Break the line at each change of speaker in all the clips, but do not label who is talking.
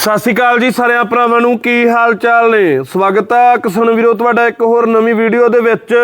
ਸਤਿ ਸ਼੍ਰੀ ਅਕਾਲ ਜੀ ਸਾਰਿਆਂ ਭਰਾਵਾਂ ਨੂੰ, ਕੀ ਹਾਲ ਚਾਲ ਨੇ? ਸਵਾਗਤ ਹੈ ਕਿਸਾਨ ਵੀਰੋ, ਤੁਹਾਡਾ ਇੱਕ ਹੋਰ ਨਵੀਂ ਵੀਡੀਓ ਦੇ ਵਿੱਚ।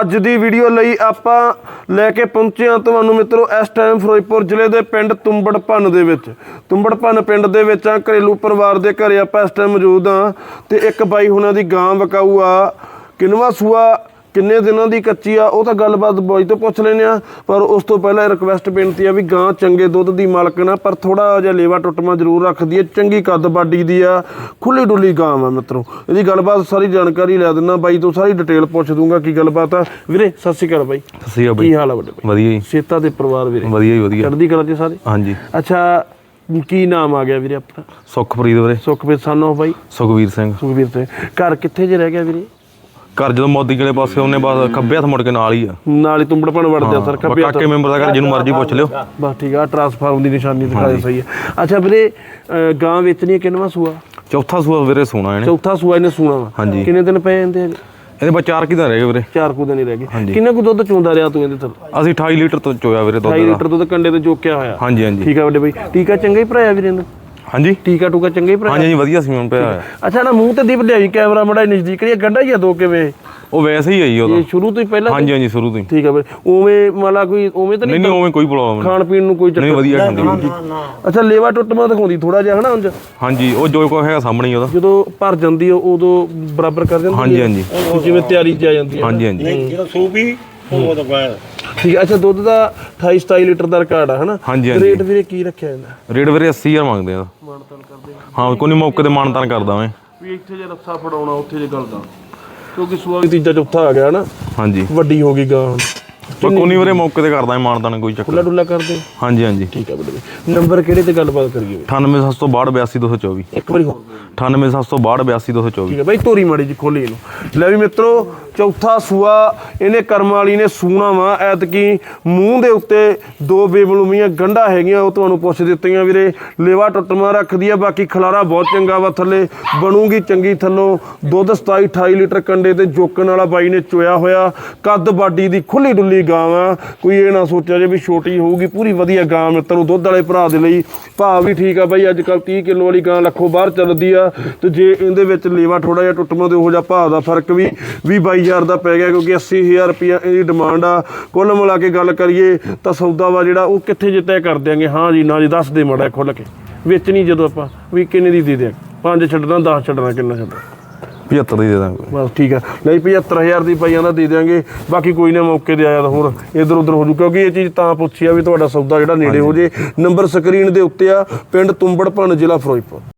ਅੱਜ ਦੀ ਵੀਡੀਓ ਲਈ ਆਪਾਂ ਲੈ ਕੇ ਪਹੁੰਚੇ ਹਾਂ ਤੁਹਾਨੂੰ ਮਿੱਤਰੋ, ਇਸ ਟਾਈਮ ਫਿਰੋਜ਼ਪੁਰ ਜ਼ਿਲ੍ਹੇ ਦੇ ਪਿੰਡ ਤੁੰਬੜਪਨ ਦੇ ਵਿੱਚ। ਤੁੰਬੜਪਨ ਪਿੰਡ ਦੇ ਵਿੱਚ ਆ, ਘਰੇਲੂ ਪਰਿਵਾਰ ਦੇ ਘਰੇ ਆਪਾਂ ਇਸ ਟਾਈਮ ਮੌਜੂਦ ਹਾਂ ਤੇ ਇੱਕ ਬਾਈ ਹੁਣਾਂ ਦੀ ਗਾਂ ਵਕਾਊ ਆ, ਕਿਨਵਾ ਸੂਆ ਕਿੰਨੇ ਦਿਨਾਂ ਦੀ ਕੱਚੀ ਆ ਉਹ ਤਾਂ ਗੱਲਬਾਤ ਬਾਈ ਤੋਂ ਪੁੱਛ ਲੈਨੇ ਆ ਪਰ ਉਸ ਤੋਂ ਪਹਿਲਾਂ ਰਿਕਵੈਸਟ ਬੇਨਤੀ ਆ ਵੀ ਗਾਂ ਚੰਗੇ ਦੁੱਧ ਦੀ ਮਾਲਕਣ ਆ ਪਰ ਥੋੜਾ ਜਿਹਾ ਲੇਵਾ ਟੁੱਟਮਾ ਜ਼ਰੂਰ ਰੱਖਦੀ ਹੈ ਚੰਗੀ ਕੱਦ ਬਾਡੀ ਦੀ ਆ ਖੁੱਲੀ ਡੁੱਲੀ ਗਾਂ ਆ ਮਿੱਤਰੋ। ਇਹਦੀ ਗੱਲਬਾਤ ਸਾਰੀ ਜਾਣਕਾਰੀ ਲੈ ਦਿੰਦਾ ਬਾਈ ਤੋਂ ਸਾਰੀ ਡਿਟੇਲ ਪੁੱਛ ਦੂੰਗਾ ਕੀ ਗੱਲਬਾਤ ਆ। ਵੀਰੇ ਸਤਿ ਸ਼੍ਰੀ ਅਕਾਲ ਬਾਈ।
ਸਹੀ ਆ
ਕੀ
ਬਈ।
ਹਾਲ ਆ ਵੱਡੇ ਬਾਈ?
ਵਧੀਆ ਜੀ।
ਸੇਤਾ ਦੇ ਪਰਿਵਾਰ ਵੀਰੇ।
ਵਧੀਆ ਜੀ ਵਧੀਆ।
ਚੜ੍ਹਦੀ ਕਲਾ ਚ ਸਾਰੇ?
ਹਾਂਜੀ।
ਅੱਛਾ ਕੀ ਨਾਮ ਆ ਗਿਆ ਵੀਰੇ ਆਪਣਾ?
ਸੁਖਪ੍ਰੀਤ ਵੀਰੇ।
ਸੁਖਬੀਰ ਸਾਨੋ ਬਾਈ।
ਸੁਖਵੀਰ ਸਿੰਘ।
ਸੁਖਬੀਰ ਤੇ ਘਰ ਕਿੱਥੇ ਜੇ ਰਹਿ ਗਿਆ ਵੀਰੇ?
ਘਰ ਜਦੋਂ ਮੋਦੀ ਕਿਲੇ ਪਾਸੇ ਉਹਨੇ ਬਸ ਖੱਬੇ ਹੱਥ ਮੁੜ ਕੇ ਨਾਲ ਹੀ ਆ।
ਨਾਲ ਹੀ ਤੁੰਬੜਪਣ ਵੜਦੇ ਆ ਸਰ ਖੱਬੇ ਹੱਥ।
ਕਾਕੇ ਮੈਂਬਰ ਦਾ ਘਰ ਜਿਹਨੂੰ ਮਰਜ਼ੀ ਪੁੱਛ ਲਿਓ।
ਬਸ ਠੀਕ ਆ ਟਰਾਂਸਫਾਰਮ ਦੀ ਨਿਸ਼ਾਨੀ ਦਿਖਾਏ ਸਹੀ ਹੈ ਅੱਛਾ ਵੀਰੇ ਗਾਂ ਵੇਚਣੀ ਹੈ ਕਿੰਨਵਾ ਸੂਆ?
ਚੌਥਾ ਸੂਆ ਵੀਰੇ ਸੋਨਾ ਇਹਨੇ।
ਚੌਥਾ ਸੂਆ ਇਹਨੇ ਸੂਣਾ ਵਾ।
ਹਾਂਜੀ।
ਕਿੰਨੇ ਦਿਨ ਪਏ ਜਾਂਦੇ ਹੈਗੇ?
ਇਹਦੇ ਬਸ ਚਾਰ ਕਿਦਾਂ ਰਹਿ ਗਏ ਵੀਰੇ।
ਚਾਰ ਕੁ ਦਿਨ ਹੀ ਰਹਿ ਗਏ।
ਹਾਂਜੀ।
ਕਿੰਨਾ ਕੁ ਦੁੱਧ ਚੋਂਦਾ ਰਿਹਾ ਤੂੰ ਇਹਦੇ ਤੋਂ
ਅਸੀਂ 28 ਲੀਟਰ ਤੋਂ ਚੋਇਆ ਵੀਰੇ
2.5
ਦੁੱਧ ਦਾ।
ਲੀਟਰ ਦੁੱਧ ਕੰਡੇ ਤੇ ਜੋਕਿਆ ਹੋਇਆ।
ਹਾਂਜੀ ਹਾਂਜੀ।
ਠੀਕ ਆ ਵੱਡੇ ਬਈ। ਟੀਕਾ ਚੰਗਾ ਹੀ ਭਰਾਇਆ ਵੀਰੇ ਇਹਨੂੰ?
ਹਾਂਜੀ।
ਟੀਕਾ ਟੂਕਾ ਚੰਗਾ ਭਰਾਇਆ
ਹਾਂਜੀ ਹਾਂਜੀ ਵਧੀਆ ਸੀ ਮੈਂ ਪਿਆ ਹੋਇਆ।
ਅੱਛਾ ਨਾ ਮੂੰਹ ਤੇ ਦੀਪ ਲਿਆਈ ਕੈਮਰਾ ਮੜਾ ਨਜ਼ਦੀਕ ਇਹ ਗੰਡਾ ਹੀ ਆ ਦੋ ਕਿਵੇਂ?
ਉਹ ਵੈਸੇ ਹੀ ਆਈ
ਇਹ
ਉਹਦਾ।
ਸ਼ੁਰੂ ਤੋਂ ਹੀ ਪਹਿਲਾਂ
ਹਾਂਜੀ ਹਾਂਜੀ ਸ਼ੁਰੂ ਤੋਂ ਹੀ।
ਠੀਕ ਆ ਵੀਰੇ ਉਵੇਂ ਮਾਲਾ ਕੋਈ ਉਵੇਂ ਤਾਂ
ਨਹੀਂ
ਨਹੀਂ
ਉਵੇਂ ਕੋਈ ਪ੍ਰੋਬਲਮ ਨਹੀਂ।
ਖਾਣ ਪੀਣ ਨੂੰ ਕੋਈ ਚੱਕਰ
ਨਹੀਂ। ਵਧੀਆ ਖਾਂਦੀ
ਅੱਛਾ ਲੇਵਾ ਟੁੱਟਮਾ ਦਿਖਾਉਂਦੀ ਥੋੜਾ ਜਿਹਾ ਹਨਾ ਉਂਝ?
ਹਾਂਜੀ ਉਹ ਜੋ ਕੋਈ ਹੈਗਾ ਸਾਹਮਣੇ ਹੀ ਉਹਦਾ।
ਜਦੋਂ ਭਰ ਜਾਂਦੀ ਆ ਉਦੋਂ ਬਰਾਬਰ ਕਰ ਜਾਂਦੀ
ਹਾਂਜੀ? ਹਾਂਜੀ।
ਜਿਵੇਂ ਤਿਆਰੀ ਚ ਆ ਜਾਂਦੀ ਹੈ
ਹਾਂਜੀ ਹਾਂਜੀ।
ਨਹੀਂ ਜਦੋਂ ਸੂਪੀ ਉਹ ਤਾਂ ਬਾਅਦ
ਠੀਕ ਹੈ ਅੱਛਾ ਦੁੱਧ ਦਾ 28 27 ਲੀਟਰ ਦਾ ਰਿਕਾਰਡ ਆ ਹਨਾ?
ਹਾਂਜੀ, ਹਾਂਜੀ।
ਰੇਟ ਵੀਰੇ ਕੀ ਰੱਖਿਆ ਜਾਂਦਾ?
ਰੇਟ ਵੀਰੇ 80000 ਮੰਗਦੇ ਆ।
ਮਾਨਤਾਨ ਕਰਦੇ
ਹਾਂ ਕੋਈ ਨਹੀਂ ਮੌਕੇ ਤੇ ਮਾਨਤਾਨ ਕਰਦਾ ਮੈਂ।
ਵੀ ਇੱਥੇ ਜੇ ਰੱਸਾ ਫੜਾਉਣਾ ਉੱਥੇ ਜੇ ਗੱਲ ਦਾ। ਕਿਉਂਕਿ ਸੂਆ ਵੀ ਤੀਜਾ ਚੌਥਾ ਆ ਗਿਆ ਹਨਾ?
ਹਾਂਜੀ।
ਵੱਡੀ ਹੋ ਗਈ ਗਾਂ ਹੁਣ।
ਪਰ ਕੋਈ ਨਹੀਂ ਵੀਰੇ ਮੌਕੇ ਤੇ ਕਰਦਾ ਮੈਂ ਮਾਨਤਾਨ ਕੋਈ ਚੱਕਰ
ਖੁੱਲਾ ਡੁੱਲਾ ਕਰਦੇ
ਹਾਂਜੀ ਹਾਂਜੀ।
ਠੀਕ ਹੈ ਬੜੇ ਨੰਬਰ ਕਿਹੜੇ ਤੇ ਗੱਲਬਾਤ ਕਰੀਏ
98762
ਇੱਕ ਵਾਰੀ ਹੋਰ।
98762
ਠੀਕ ਹੈ ਬਾਈ ਤੋਰੀ ਮਾੜੀ ਜੀ ਖੋਲੀ ਇਹਨੂੰ। ਲੈ ਵੀ ਮਿੱਤਰੋ ਚੌਥਾ ਸੂਆ ਇਹਨੇ ਕਰਮ ਵਾਲੀ ਨੇ ਸੂਣਾ ਵਾ, ਐਤਕੀ ਮੂੰਹ ਦੇ ਉੱਤੇ ਦੋ ਬੇਬਲੂਮੀਆਂ ਗੰਢਾਂ ਹੈਗੀਆਂ, ਉਹ ਤੁਹਾਨੂੰ ਪੁੱਛ ਦਿੱਤੀਆਂ ਵੀਰੇ। ਲੇਵਾ ਟੁੱਟਮਾ ਰੱਖਦੀ ਆ, ਬਾਕੀ ਖਲਾਰਾ ਬਹੁਤ ਚੰਗਾ ਵਾ ਥੱਲੇ। ਬਣੂਗੀ ਚੰਗੀ ਥੱਲੋਂ ਦੁੱਧ 27 28 ਲੀਟਰ ਕੰਡੇ ਤੇ ਜੋਕਣ ਵਾਲਾ ਬਾਈ ਨੇ ਚੋਇਆ ਹੋਇਆ। ਕੱਦ ਬਾਡੀ ਦੀ ਖੁੱਲੀ ਡੁੱਲੀ ਗਾਂ ਵਾ। ਕੋਈ ਇਹ ਨਾ ਸੋਚਿਆ ਜੇ ਵੀ ਛੋਟੀ ਹੋਊਗੀ, ਪੂਰੀ ਵਧੀਆ ਗਾਂ ਮਿੱਤਰੋ ਦੁੱਧ ਵਾਲੇ ਭਰਾ ਦੇ ਲਈ। ਭਾਅ ਵੀ ਠੀਕ ਆ ਬਾਈ ਅੱਜ ਕੱਲ 30 ਕਿਲੋ ਵਾਲੀ ਗਾਂ ਲੱਖੋਂ ਬਾਹਰ ਚੱਲਦੀ ਆ। ਤੇ ਜੇ ਇਹਦੇ ਵਿੱਚ ਲੇਵਾ ਥੋੜਾ ਜਿਹਾ ਟੁੱਟਮਾ ਤੇ ਉਹ ਜਿਹਾ ਭਾਅ ਦਾ ਫ਼ਰਕ ਵੀ 20 22000 ਦਾ ਪੈ ਗਿਆ, ਕਿਉਂਕਿ 80000 ਰੁਪਇਆ ਇਹਦੀ ਡਿਮਾਂਡ ਆ। ਕੁੱਲ ਮਿਲਾ ਕੇ ਗੱਲ ਕਰੀਏ ਤਾਂ ਸੌਦਾ ਵਾ ਜਿਹੜਾ ਉਹ ਕਿੱਥੇ ਜੇ ਤੈਅ ਕਰ ਦਿਆਂਗੇ। ਹਾਂ ਜੀ ਨਾ ਜੀ ਦੱਸ ਦੇ ਮੜਾ ਖੁੱਲ ਕੇ। ਵੇਚਣੀ ਜਦੋਂ ਆਪਾਂ ਵੀ ਕਿੰਨੇ ਦੀ ਦੇ ਦਿਆਂ ਪੰਜ ਛੱਡਣਾ 10 ਛੱਡਣਾ ਕਿੰਨਾ ਛੱਡਣਾ?
75 ਦੀ ਦੇ ਦਾਂਗੇ।
ਬਸ ਠੀਕ ਆ। ਨਹੀਂ 75000 ਦੀ ਪਾਈਆਂ ਦਾ ਦੇ ਦਿਆਂਗੇ। ਬਾਕੀ ਕੋਈ ਨਾ ਮੌਕੇ ਤੇ ਆਇਆ ਤਾਂ ਹੋਰ ਇਧਰ ਉਧਰ ਹੋ ਜੂ। ਕਿਉਂਕਿ ਇਹ ਚੀਜ਼ ਤਾਂ ਪੁੱਛੀ ਆ ਵੀ ਤੁਹਾਡਾ ਸੌਦਾ ਜਿਹੜਾ ਨੇੜੇ ਹੋ ਜੇ। ਨੰਬਰ ਸਕਰੀਨ ਦੇ ਉੱਤੇ ਆ ਪਿੰਡ ਤੁੰਬੜਪਣ ਜ਼ਿਲ੍ਹਾ ਫਿਰੋਜ਼ਪੁਰ।